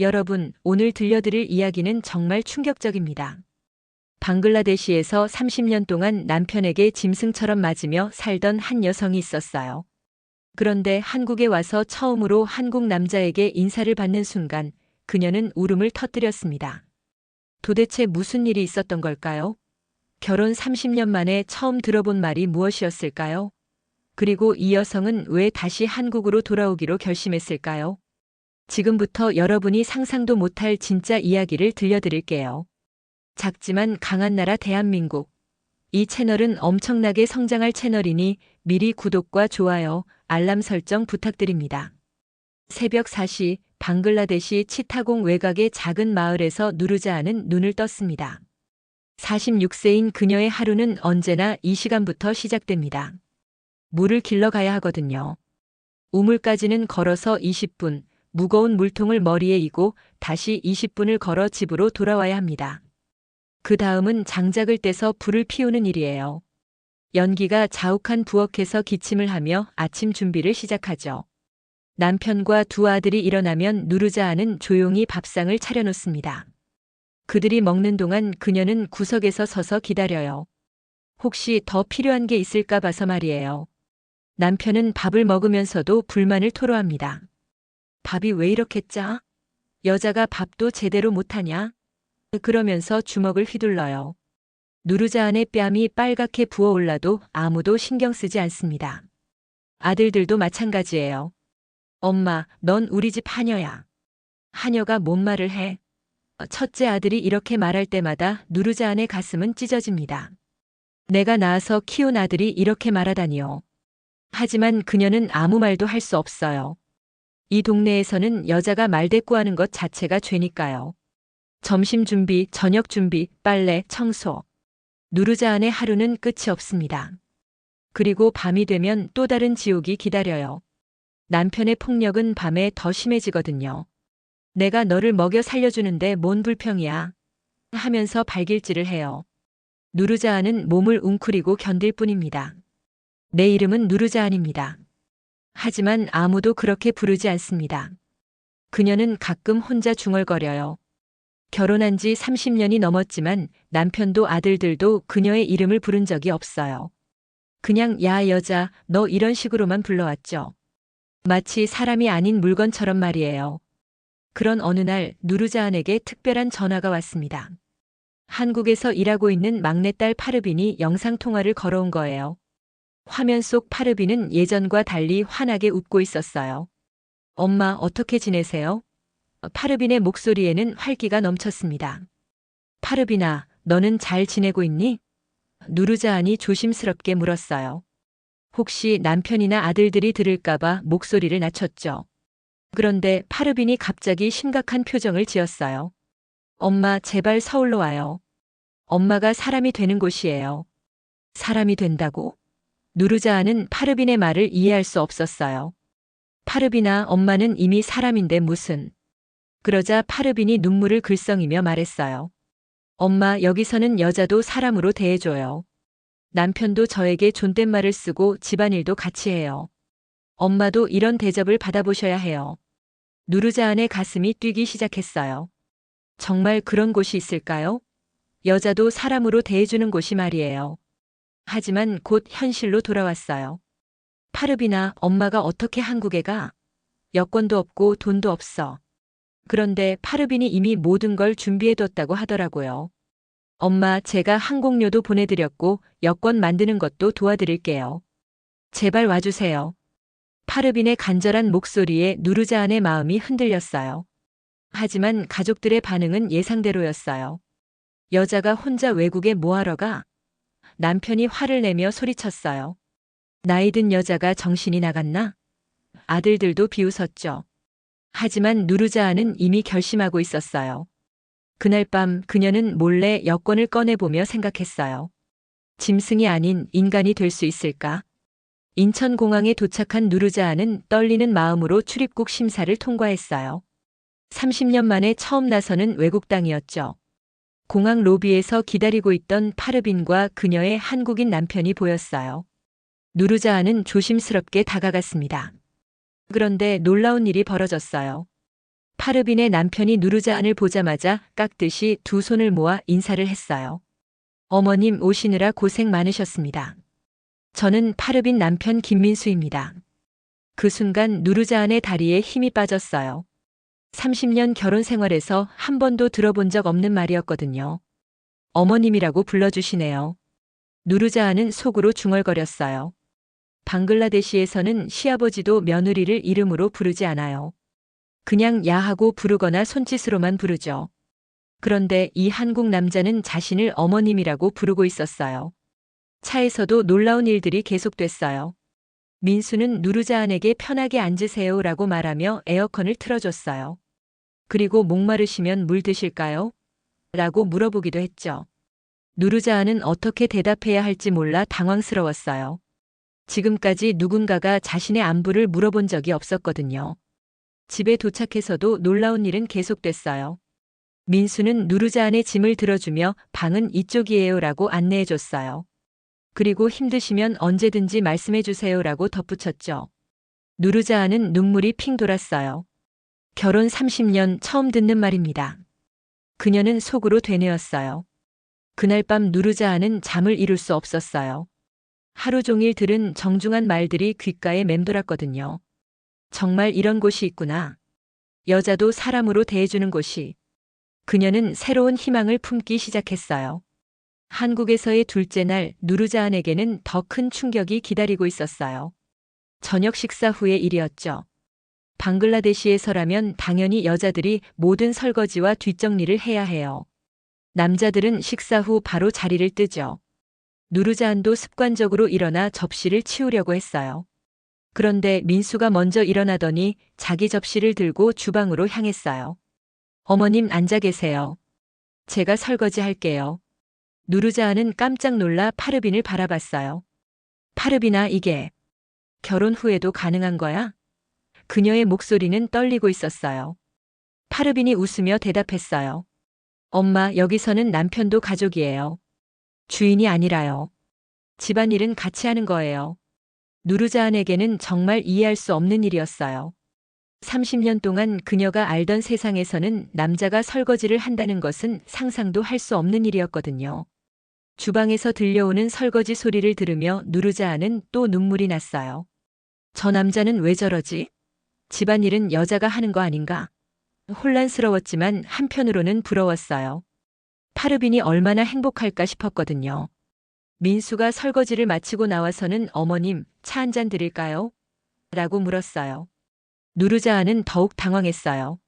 여러분, 오늘 들려드릴 이야기는 정말 충격적입니다. 방글라데시에서 30년 동안 남편에게 짐승처럼 맞으며 살던 한 여성이 있었어요. 그런데 한국에 와서 처음으로 한국 남자에게 인사를 받는 순간 그녀는 울음을 터뜨렸습니다. 도대체 무슨 일이 있었던 걸까요? 결혼 30년 만에 처음 들어본 말이 무엇이었을까요? 그리고 이 여성은 왜 다시 한국으로 돌아오기로 결심했을까요? 지금부터 여러분이 상상도 못할 진짜 이야기를 들려드릴게요. 작지만 강한 나라 대한민국. 이 채널은 엄청나게 성장할 채널이니 미리 구독과 좋아요, 알람 설정 부탁드립니다. 새벽 4시 방글라데시 치타공 외곽의 작은 마을에서 누르자하는 눈을 떴습니다. 46세인 그녀의 하루는 언제나 이 시간부터 시작됩니다. 물을 길러 가야 하거든요. 우물까지는 걸어서 20분, 무거운 물통을 머리에 이고 다시 20분을 걸어 집으로 돌아와야 합니다. 그 다음은 장작을 떼서 불을 피우는 일이에요. 연기가 자욱한 부엌에서 기침을 하며 아침 준비를 시작하죠. 남편과 두 아들이 일어나면 누르자 하는 조용히 밥상을 차려놓습니다. 그들이 먹는 동안 그녀는 구석에서 서서 기다려요. 혹시 더 필요한 게 있을까 봐서 말이에요. 남편은 밥을 먹으면서도 불만을 토로합니다. 밥이 왜 이렇게 짜? 여자가 밥도 제대로 못하냐? 그러면서 주먹을 휘둘러요. 누르자 안의 뺨이 빨갛게 부어올라도 아무도 신경 쓰지 않습니다. 아들들도 마찬가지예요. 엄마, 넌 우리 집 하녀야. 하녀가 뭔 말을 해? 첫째 아들이 이렇게 말할 때마다 누르자 안의 가슴은 찢어집니다. 내가 낳아서 키운 아들이 이렇게 말하다니요. 하지만 그녀는 아무 말도 할 수 없어요. 이 동네에서는 여자가 말대꾸하는 것 자체가 죄니까요. 점심 준비, 저녁 준비, 빨래, 청소. 누르자 안의 하루는 끝이 없습니다. 그리고 밤이 되면 또 다른 지옥이 기다려요. 남편의 폭력은 밤에 더 심해지거든요. 내가 너를 먹여 살려주는데 뭔 불평이야. 하면서 발길질을 해요. 누르자아는 몸을 웅크리고 견딜 뿐입니다. 내 이름은 누르자안입니다. 하지만 아무도 그렇게 부르지 않습니다. 그녀는 가끔 혼자 중얼거려요. 결혼한 지 30년이 넘었지만 남편도 아들들도 그녀의 이름을 부른 적이 없어요. 그냥 야 여자 너 이런 식으로만 불러왔죠. 마치 사람이 아닌 물건처럼 말이에요. 그런 어느 날 누르자안에게 특별한 전화가 왔습니다. 한국에서 일하고 있는 막내딸 파르빈이 영상통화를 걸어온 거예요. 화면 속 파르빈은 예전과 달리 환하게 웃고 있었어요. 엄마 어떻게 지내세요? 파르빈의 목소리에는 활기가 넘쳤습니다. 파르빈아, 너는 잘 지내고 있니? 누르자안이 조심스럽게 물었어요. 혹시 남편이나 아들들이 들을까봐 목소리를 낮췄죠. 그런데 파르빈이 갑자기 심각한 표정을 지었어요. 엄마, 제발 서울로 와요. 엄마가 사람이 되는 곳이에요. 사람이 된다고? 누르자아는 파르빈의 말을 이해할 수 없었어요. 파르빈아, 엄마는 이미 사람인데 무슨. 그러자 파르빈이 눈물을 글썽이며 말했어요. 엄마, 여기서는 여자도 사람으로 대해줘요. 남편도 저에게 존댓말을 쓰고 집안일도 같이 해요. 엄마도 이런 대접을 받아보셔야 해요. 누르자안의 가슴이 뛰기 시작했어요. 정말 그런 곳이 있을까요? 여자도 사람으로 대해주는 곳이 말이에요. 하지만 곧 현실로 돌아왔어요. 파르비나 엄마가 어떻게 한국에 가? 여권도 없고 돈도 없어. 그런데 파르빈이 이미 모든 걸 준비해뒀다고 하더라고요. 엄마, 제가 항공료도 보내드렸고 여권 만드는 것도 도와드릴게요. 제발 와주세요. 파르빈의 간절한 목소리에 누르자안의 마음이 흔들렸어요. 하지만 가족들의 반응은 예상대로였어요. 여자가 혼자 외국에 뭐하러 가? 남편이 화를 내며 소리쳤어요. 나이든 여자가 정신이 나갔나? 아들들도 비웃었죠. 하지만 누르자아는 이미 결심하고 있었어요. 그날 밤 그녀는 몰래 여권을 꺼내보며 생각했어요. 짐승이 아닌 인간이 될 수 있을까? 인천공항에 도착한 누르자아는 떨리는 마음으로 출입국 심사를 통과했어요. 30년 만에 처음 나서는 외국 땅이었죠. 공항 로비에서 기다리고 있던 파르빈과 그녀의 한국인 남편이 보였어요. 누르자아는 조심스럽게 다가갔습니다. 그런데 놀라운 일이 벌어졌어요. 파르빈의 남편이 누르자안을 보자마자 깍듯이 두 손을 모아 인사를 했어요. 어머님 오시느라 고생 많으셨습니다. 저는 파르빈 남편 김민수입니다. 그 순간 누르자안의 다리에 힘이 빠졌어요. 30년 결혼 생활에서 한 번도 들어본 적 없는 말이었거든요. 어머님이라고 불러주시네요. 누르자안은 속으로 중얼거렸어요. 방글라데시에서는 시아버지도 며느리를 이름으로 부르지 않아요. 그냥 야하고 부르거나 손짓으로만 부르죠. 그런데 이 한국 남자는 자신을 어머님이라고 부르고 있었어요. 차에서도 놀라운 일들이 계속됐어요. 민수는 누르자안에게 편하게 앉으세요 라고 말하며 에어컨을 틀어줬어요. 그리고 목마르시면 물 드실까요? 라고 물어보기도 했죠. 누르자안은 어떻게 대답해야 할지 몰라 당황스러웠어요. 지금까지 누군가가 자신의 안부를 물어본 적이 없었거든요. 집에 도착해서도 놀라운 일은 계속됐어요. 민수는 누르자안의 짐을 들어주며 방은 이쪽이에요 라고 안내해줬어요. 그리고 힘드시면 언제든지 말씀해 주세요라고 덧붙였죠. 누르자안은 눈물이 핑 돌았어요. 결혼 30년 처음 듣는 말입니다. 그녀는 속으로 되뇌었어요. 그날 밤 누르자안은 잠을 이룰 수 없었어요. 하루 종일 들은 정중한 말들이 귓가에 맴돌았거든요. 정말 이런 곳이 있구나. 여자도 사람으로 대해주는 곳이. 그녀는 새로운 희망을 품기 시작했어요. 한국에서의 둘째 날 누르자안에게는 더 큰 충격이 기다리고 있었어요. 저녁 식사 후의 일이었죠. 방글라데시에서라면 당연히 여자들이 모든 설거지와 뒷정리를 해야 해요. 남자들은 식사 후 바로 자리를 뜨죠. 누르자안도 습관적으로 일어나 접시를 치우려고 했어요. 그런데 민수가 먼저 일어나더니 자기 접시를 들고 주방으로 향했어요. 어머님 앉아 계세요. 제가 설거지 할게요. 누르자안은 깜짝 놀라 파르빈을 바라봤어요. 파르빈아, 이게 결혼 후에도 가능한 거야? 그녀의 목소리는 떨리고 있었어요. 파르빈이 웃으며 대답했어요. 엄마, 여기서는 남편도 가족이에요. 주인이 아니라요. 집안일은 같이 하는 거예요. 누르자안에게는 정말 이해할 수 없는 일이었어요. 30년 동안 그녀가 알던 세상에서는 남자가 설거지를 한다는 것은 상상도 할 수 없는 일이었거든요. 주방에서 들려오는 설거지 소리를 들으며 누르자안은 또 눈물이 났어요. 저 남자는 왜 저러지? 집안일은 여자가 하는 거 아닌가? 혼란스러웠지만 한편으로는 부러웠어요. 파르빈이 얼마나 행복할까 싶었거든요. 민수가 설거지를 마치고 나와서는 어머님, 차 한 잔 드릴까요? 라고 물었어요. 누르자아는 더욱 당황했어요.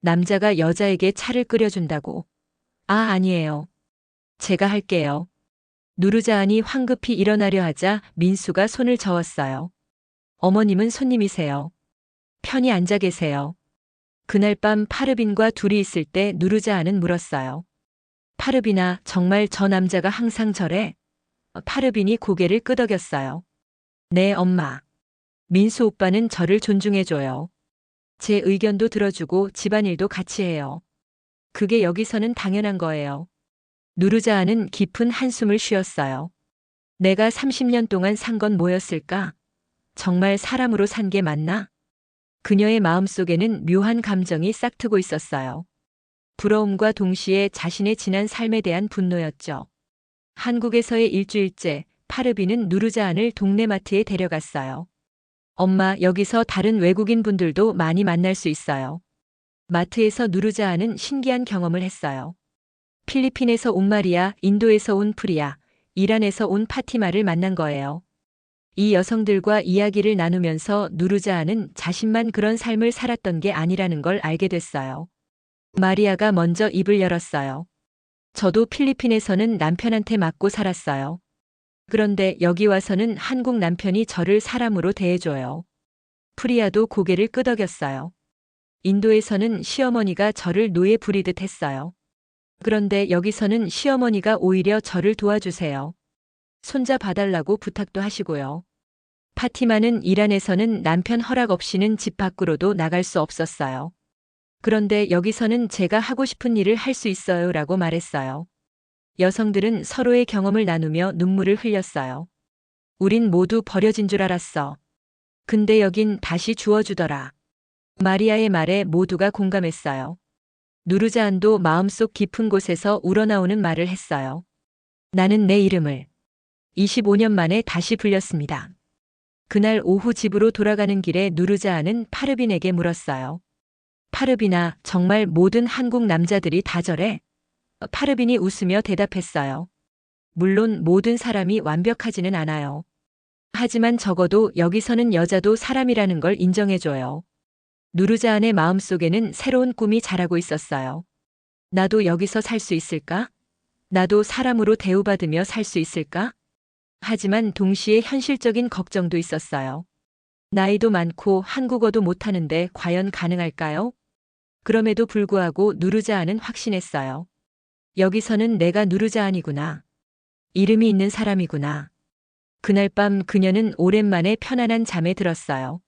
남자가 여자에게 차를 끓여준다고. 아, 아니에요. 제가 할게요. 누르자안이 황급히 일어나려 하자 민수가 손을 저었어요. 어머님은 손님이세요. 편히 앉아 계세요. 그날 밤 파르빈과 둘이 있을 때 누르자안은 물었어요. 파르빈아, 정말 저 남자가 항상 저래? 파르빈이 고개를 끄덕였어요. 네, 엄마. 민수 오빠는 저를 존중해줘요. 제 의견도 들어주고 집안일도 같이 해요. 그게 여기서는 당연한 거예요. 누르자아는 깊은 한숨을 쉬었어요. 내가 30년 동안 산 건 뭐였을까? 정말 사람으로 산 게 맞나? 그녀의 마음속에는 묘한 감정이 싹트고 있었어요. 부러움과 동시에 자신의 지난 삶에 대한 분노였죠. 한국에서의 일주일째, 파르비는 누르자안을 동네 마트에 데려갔어요. 엄마, 여기서 다른 외국인 분들도 많이 만날 수 있어요. 마트에서 누르자안은 신기한 경험을 했어요. 필리핀에서 온 마리아, 인도에서 온 프리아, 이란에서 온 파티마를 만난 거예요. 이 여성들과 이야기를 나누면서 누르자아는 자신만 그런 삶을 살았던 게 아니라는 걸 알게 됐어요. 마리아가 먼저 입을 열었어요. 저도 필리핀에서는 남편한테 맞고 살았어요. 그런데 여기 와서는 한국 남편이 저를 사람으로 대해줘요. 프리아도 고개를 끄덕였어요. 인도에서는 시어머니가 저를 노예 부리듯 했어요. 그런데 여기서는 시어머니가 오히려 저를 도와주세요. 손자 봐달라고 부탁도 하시고요. 파티마는 이란에서는 남편 허락 없이는 집 밖으로도 나갈 수 없었어요. 그런데 여기서는 제가 하고 싶은 일을 할 수 있어요 라고 말했어요. 여성들은 서로의 경험을 나누며 눈물을 흘렸어요. 우린 모두 버려진 줄 알았어. 근데 여긴 다시 주워주더라. 마리아의 말에 모두가 공감했어요. 누르자안도 마음속 깊은 곳에서 우러나오는 말을 했어요. 나는 내 이름을 25년 만에 다시 불렸습니다. 그날 오후 집으로 돌아가는 길에 누르자안은 파르빈에게 물었어요. 파르빈아, 정말 모든 한국 남자들이 다 저래? 파르빈이 웃으며 대답했어요. 물론 모든 사람이 완벽하지는 않아요. 하지만 적어도 여기서는 여자도 사람이라는 걸 인정해줘요. 누르자안의 마음속에는 새로운 꿈이 자라고 있었어요. 나도 여기서 살 수 있을까? 나도 사람으로 대우받으며 살 수 있을까? 하지만 동시에 현실적인 걱정도 있었어요. 나이도 많고 한국어도 못하는데 과연 가능할까요? 그럼에도 불구하고 누르자안은 확신했어요. 여기서는 내가 누르자안이구나. 이름이 있는 사람이구나. 그날 밤 그녀는 오랜만에 편안한 잠에 들었어요.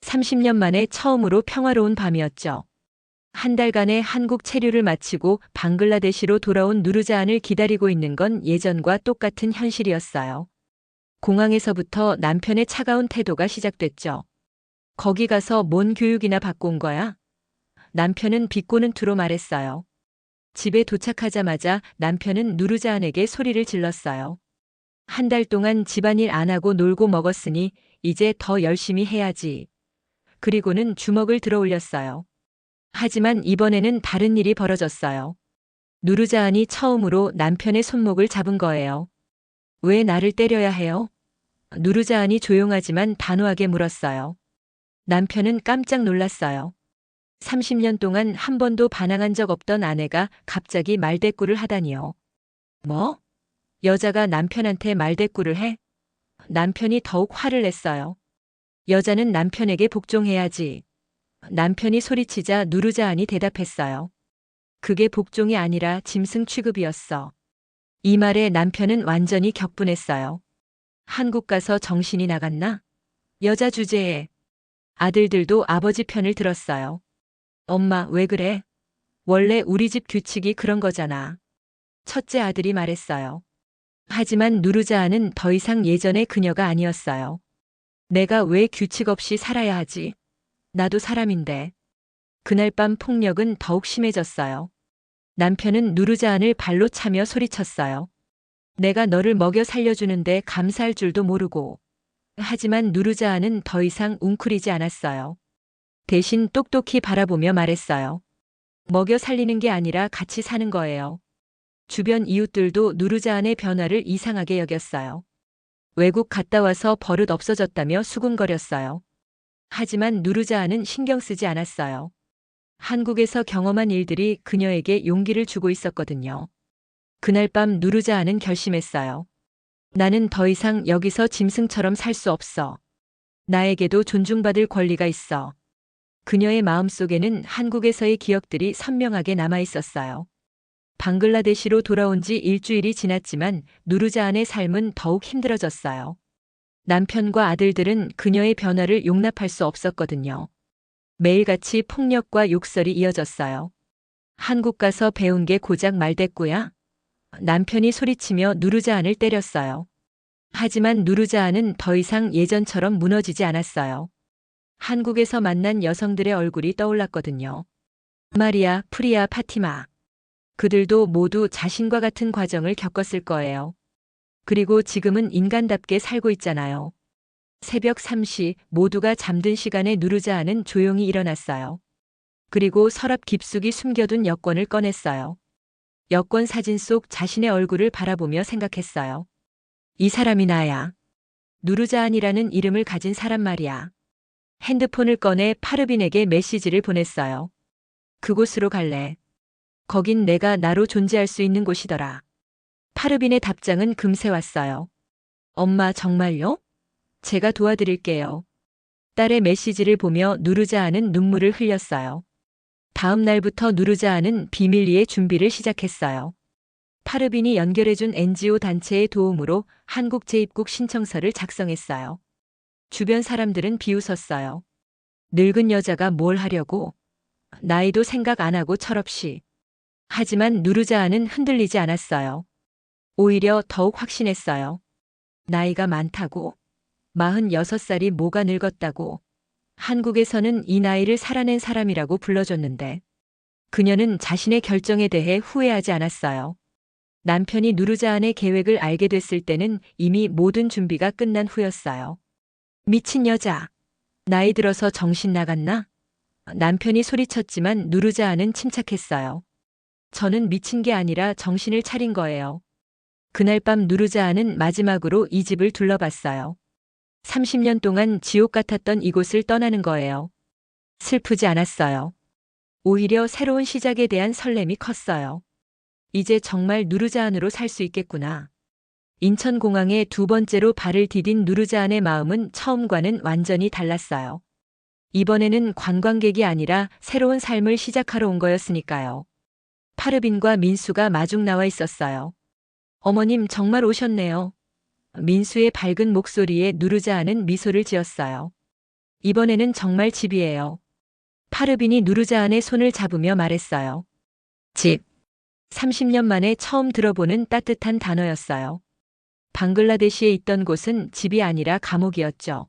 30년 만에 처음으로 평화로운 밤이었죠. 한 달간의 한국 체류를 마치고 방글라데시로 돌아온 누르자안을 기다리고 있는 건 예전과 똑같은 현실이었어요. 공항에서부터 남편의 차가운 태도가 시작됐죠. 거기 가서 뭔 교육이나 받고 온 거야? 남편은 비꼬는 투로 말했어요. 집에 도착하자마자 남편은 누르자안에게 소리를 질렀어요. 한 달 동안 집안일 안 하고 놀고 먹었으니 이제 더 열심히 해야지. 그리고는 주먹을 들어 올렸어요. 하지만 이번에는 다른 일이 벌어졌어요. 누르자안이 처음으로 남편의 손목을 잡은 거예요. 왜 나를 때려야 해요? 누르자안이 조용하지만 단호하게 물었어요. 남편은 깜짝 놀랐어요. 30년 동안 한 번도 반항한 적 없던 아내가 갑자기 말대꾸를 하다니요. 뭐? 여자가 남편한테 말대꾸를 해? 남편이 더욱 화를 냈어요. 여자는 남편에게 복종해야지. 남편이 소리치자 누르자안이 대답했어요. 그게 복종이 아니라 짐승 취급이었어. 이 말에 남편은 완전히 격분했어요. 한국 가서 정신이 나갔나? 여자 주제에 아들들도 아버지 편을 들었어요. 엄마, 왜 그래? 원래 우리 집 규칙이 그런 거잖아. 첫째 아들이 말했어요. 하지만 누르자아는 더 이상 예전의 그녀가 아니었어요. 내가 왜 규칙 없이 살아야 하지? 나도 사람인데. 그날 밤 폭력은 더욱 심해졌어요. 남편은 누르자 안을 발로 차며 소리쳤어요. 내가 너를 먹여 살려주는데 감사할 줄도 모르고. 하지만 누르자 안은 더 이상 웅크리지 않았어요. 대신 똑똑히 바라보며 말했어요. 먹여 살리는 게 아니라 같이 사는 거예요. 주변 이웃들도 누르자 안의 변화를 이상하게 여겼어요. 외국 갔다 와서 버릇 없어졌다며 수군거렸어요. 하지만 누르자안은 신경 쓰지 않았어요. 한국에서 경험한 일들이 그녀에게 용기를 주고 있었거든요. 그날 밤 누르자안은 결심했어요. 나는 더 이상 여기서 짐승처럼 살 수 없어. 나에게도 존중받을 권리가 있어. 그녀의 마음속에는 한국에서의 기억들이 선명하게 남아 있었어요. 방글라데시로 돌아온 지 일주일이 지났지만 누르자안의 삶은 더욱 힘들어졌어요. 남편과 아들들은 그녀의 변화를 용납할 수 없었거든요. 매일같이 폭력과 욕설이 이어졌어요. 한국 가서 배운 게 고작 말대꾸야? 남편이 소리치며 누르자안을 때렸어요. 하지만 누르자안은 더 이상 예전처럼 무너지지 않았어요. 한국에서 만난 여성들의 얼굴이 떠올랐거든요. 마리아, 프리아, 파티마. 그들도 모두 자신과 같은 과정을 겪었을 거예요. 그리고 지금은 인간답게 살고 있잖아요. 새벽 3시 모두가 잠든 시간에 누르자아는 조용히 일어났어요. 그리고 서랍 깊숙이 숨겨둔 여권을 꺼냈어요. 여권 사진 속 자신의 얼굴을 바라보며 생각했어요. 이 사람이 나야. 누르자안이라는 이름을 가진 사람 말이야. 핸드폰을 꺼내 파르빈에게 메시지를 보냈어요. 그곳으로 갈래. 거긴 내가 나로 존재할 수 있는 곳이더라. 파르빈의 답장은 금세 왔어요. 엄마 정말요? 제가 도와드릴게요. 딸의 메시지를 보며 누르자아는 눈물을 흘렸어요. 다음 날부터 누르자아는 비밀리에 준비를 시작했어요. 파르빈이 연결해준 NGO 단체의 도움으로 한국 재입국 신청서를 작성했어요. 주변 사람들은 비웃었어요. 늙은 여자가 뭘 하려고? 나이도 생각 안 하고 철없이. 하지만 누르자아는 흔들리지 않았어요. 오히려 더욱 확신했어요. 나이가 많다고. 46살이 뭐가 늙었다고. 한국에서는 이 나이를 살아낸 사람이라고 불러줬는데 그녀는 자신의 결정에 대해 후회하지 않았어요. 남편이 누르자한의 계획을 알게 됐을 때는 이미 모든 준비가 끝난 후였어요. 미친 여자. 나이 들어서 정신 나갔나? 남편이 소리쳤지만 누르자한은 침착했어요. 저는 미친 게 아니라 정신을 차린 거예요. 그날 밤 누르자한은 마지막으로 이 집을 둘러봤어요. 30년 동안 지옥 같았던 이곳을 떠나는 거예요. 슬프지 않았어요. 오히려 새로운 시작에 대한 설렘이 컸어요. 이제 정말 누르자한으로 살 수 있겠구나. 인천공항에 두 번째로 발을 디딘 누르자한의 마음은 처음과는 완전히 달랐어요. 이번에는 관광객이 아니라 새로운 삶을 시작하러 온 거였으니까요. 파르빈과 민수가 마중 나와 있었어요. 어머님 정말 오셨네요. 민수의 밝은 목소리에 누르자한은 미소를 지었어요. 이번에는 정말 집이에요. 파르빈이 누르자한의 손을 잡으며 말했어요. 집. 30년 만에 처음 들어보는 따뜻한 단어였어요. 방글라데시에 있던 곳은 집이 아니라 감옥이었죠.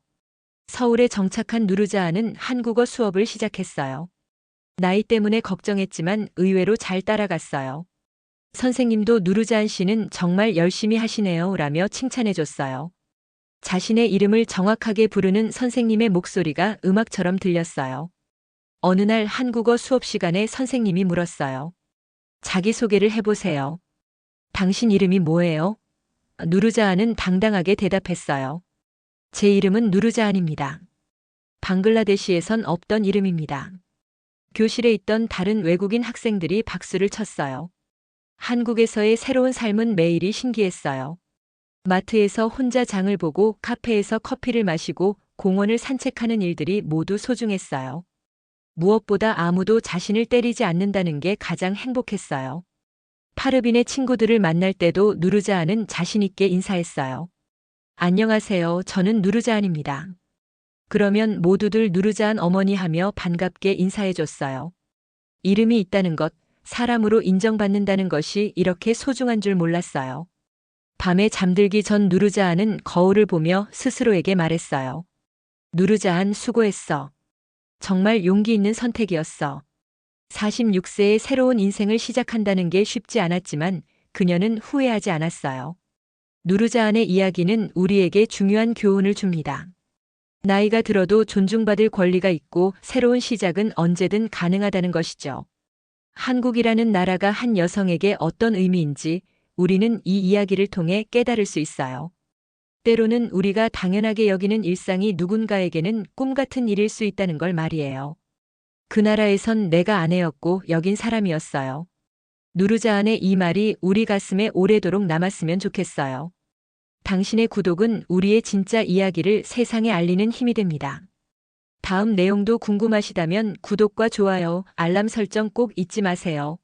서울에 정착한 누르자한은 한국어 수업을 시작했어요. 나이 때문에 걱정했지만 의외로 잘 따라갔어요. 선생님도 누르자한 씨는 정말 열심히 하시네요 라며 칭찬해줬어요. 자신의 이름을 정확하게 부르는 선생님의 목소리가 음악처럼 들렸어요. 어느 날 한국어 수업 시간에 선생님이 물었어요. 자기소개를 해보세요. 당신 이름이 뭐예요? 누르자한은 당당하게 대답했어요. 제 이름은 누르자한입니다. 방글라데시에선 없던 이름입니다. 교실에 있던 다른 외국인 학생들이 박수를 쳤어요. 한국에서의 새로운 삶은 매일이 신기했어요. 마트에서 혼자 장을 보고 카페에서 커피를 마시고 공원을 산책하는 일들이 모두 소중했어요. 무엇보다 아무도 자신을 때리지 않는다는 게 가장 행복했어요. 파르빈의 친구들을 만날 때도 누르자한은 자신있게 인사했어요. 안녕하세요. 저는 누르자한입니다. 그러면 모두들 누르자한 어머니 하며 반갑게 인사해줬어요. 이름이 있다는 것, 사람으로 인정받는다는 것이 이렇게 소중한 줄 몰랐어요. 밤에 잠들기 전 누르자한은 거울을 보며 스스로에게 말했어요. 누르자한 수고했어. 정말 용기 있는 선택이었어. 46세의 새로운 인생을 시작한다는 게 쉽지 않았지만 그녀는 후회하지 않았어요. 누르자한의 이야기는 우리에게 중요한 교훈을 줍니다. 나이가 들어도 존중받을 권리가 있고 새로운 시작은 언제든 가능하다는 것이죠. 한국이라는 나라가 한 여성에게 어떤 의미인지 우리는 이 이야기를 통해 깨달을 수 있어요. 때로는 우리가 당연하게 여기는 일상이 누군가에게는 꿈 같은 일일 수 있다는 걸 말이에요. 그 나라에선 내가 아내였고 여긴 사람이었어요. 누르자한의 이 말이 우리 가슴에 오래도록 남았으면 좋겠어요. 당신의 구독은 우리의 진짜 이야기를 세상에 알리는 힘이 됩니다. 다음 내용도 궁금하시다면 구독과 좋아요, 알람 설정 꼭 잊지 마세요.